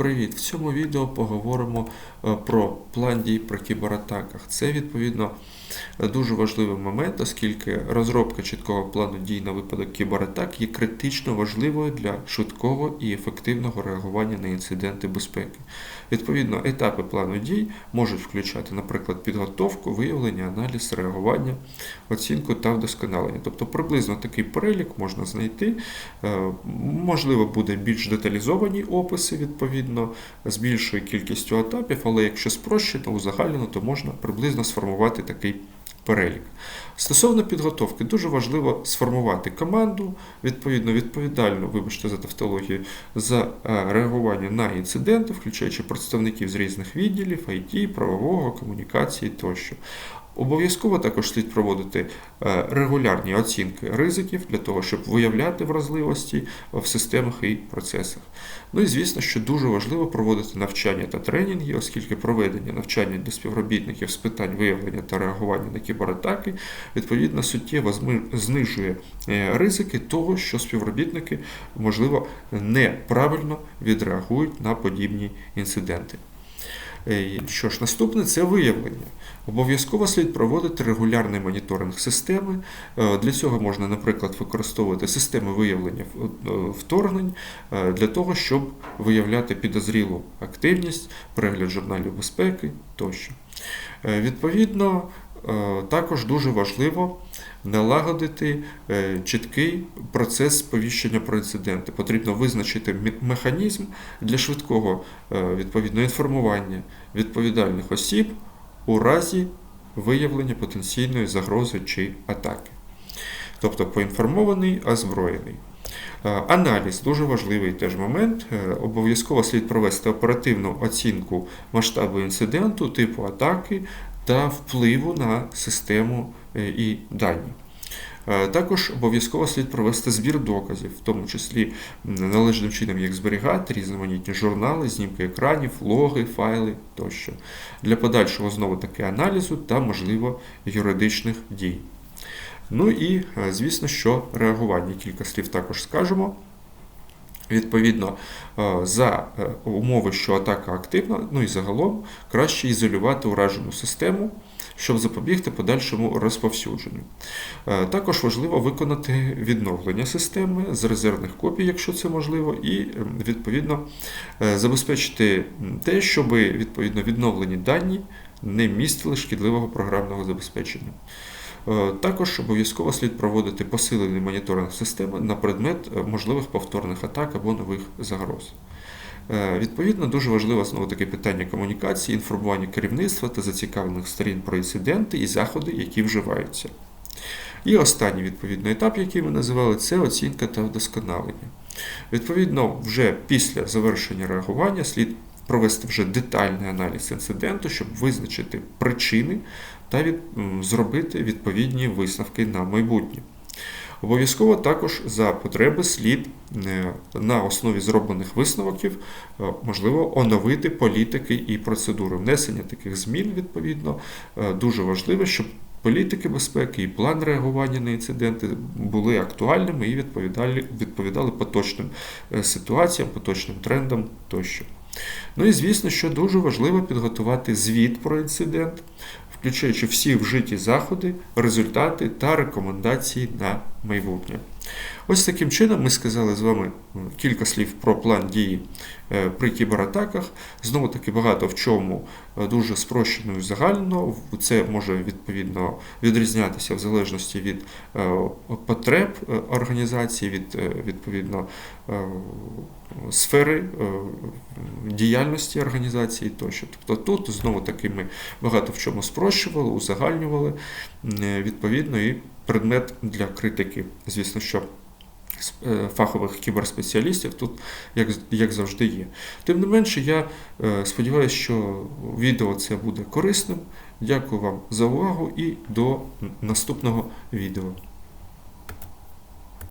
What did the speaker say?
Привіт! В цьому відео поговоримо е, про план дій при кібератаках. Це відповідно дуже важливий момент, оскільки розробка чіткого плану дій на випадок кібератак є критично важливою для швидкого і ефективного реагування на інциденти безпеки. Відповідно, етапи плану дій можуть включати, наприклад, підготовку, виявлення, аналіз, реагування, оцінку та вдосконалення. Тобто приблизно такий перелік можна знайти. Е, Можливо, буде більш деталізовані описи, відповідно, з більшою кількістю етапів, але якщо спрощено, узагальнено, то можна приблизно сформувати такий перелік. Стосовно підготовки, дуже важливо сформувати команду, відповідно, відповідальну, вибачте за тавтологію, за е, реагування на інциденти, включаючи представників з різних відділів, IT, правового, комунікації тощо. Обов'язково також слід проводити е, регулярні оцінки ризиків для того, щоб виявляти вразливості в системах і процесах. Ну і звісно, що дуже важливо проводити навчання та тренінги, оскільки проведення навчання для співробітників з питань виявлення та реагування на кібератаки відповідно суттєво знижує е, ризики того, що співробітники можливо неправильно відреагують на подібні інциденти. Е, Що ж, наступне це виявлення. Обов'язково слід проводити регулярний моніторинг системи. Е, Для цього можна, наприклад, використовувати системи виявлення е, вторгнень для того, щоб виявляти підозрілу активність, перегляд журналів безпеки тощо. Відповідно, також дуже важливо налагодити е, чіткий процес сповіщення про інциденти. Потрібно визначити механізм для швидкого е, відповідно інформування відповідальних осіб у разі виявлення потенційної загрози чи атаки. Тобто поінформований, озброєний. Е, Аналіз дуже важливий теж момент. Е, Обов'язково слід провести оперативну оцінку масштабу інциденту, типу атаки та впливу на систему е, і дані. Е, Також обов'язково слід провести збір доказів, в тому числі належним чином їх зберігати, різноманітні журнали, знімки екранів, логи, файли тощо для подальшого знову таки аналізу та, можливо, юридичних дій. Ну і, е, звісно, що реагування. Кілька слів також скажемо. Відповідно, е, за е, умови, що атака активна, ну і загалом краще ізолювати уражену систему, щоб запобігти подальшому розповсюдженню. Е, Також важливо виконати відновлення системи з резервних копій, якщо це можливо, і відповідно забезпечити те, щоб відповідно відновлені дані не містили шкідливого програмного забезпечення. Е, Також обов'язково слід проводити посилений моніторинг системи на предмет е, можливих повторних атак або нових загроз. Е, Відповідно, дуже важливо знову таки питання комунікації, інформування керівництва та зацікавлених сторін про інциденти і заходи, які вживаються. І останній відповідний етап, який ми називали, це оцінка та вдосконалення. Відповідно, вже після завершення реагування слід провести вже детальний аналіз інциденту, щоб визначити причини та від, зробити відповідні висновки на майбутнє. Обов'язково також за потреби слід е, на основі зроблених висновків е, можливо оновити політики і процедури внесення таких змін. Відповідно, е, дуже важливо, щоб політики безпеки і план реагування на інциденти були актуальними і відповідали, поточним ситуаціям, поточним трендам тощо. Ну і звісно, що дуже важливо підготувати звіт про інцидент, включаючи всі вжиті заходи, результати та рекомендації на майбутнє. Ось таким чином ми сказали з вами кілька слів про план дії е, при кібератаках. Знову таки багато в чому е, дуже спрощено і загально. Це може відповідно відрізнятися в залежності від е, потреб е, організації, від е, відповідно е, сфери е, діяльності організації тощо. Тобто тут знову таки ми багато в чому спрощували, узагальнювали е, відповідно і предмет для критики, звісно, що е, фахових кіберспеціалістів тут, як, як завжди, є. Тим не менше, я е, сподіваюся, що відео це буде корисним. Дякую вам за увагу і до наступного відео.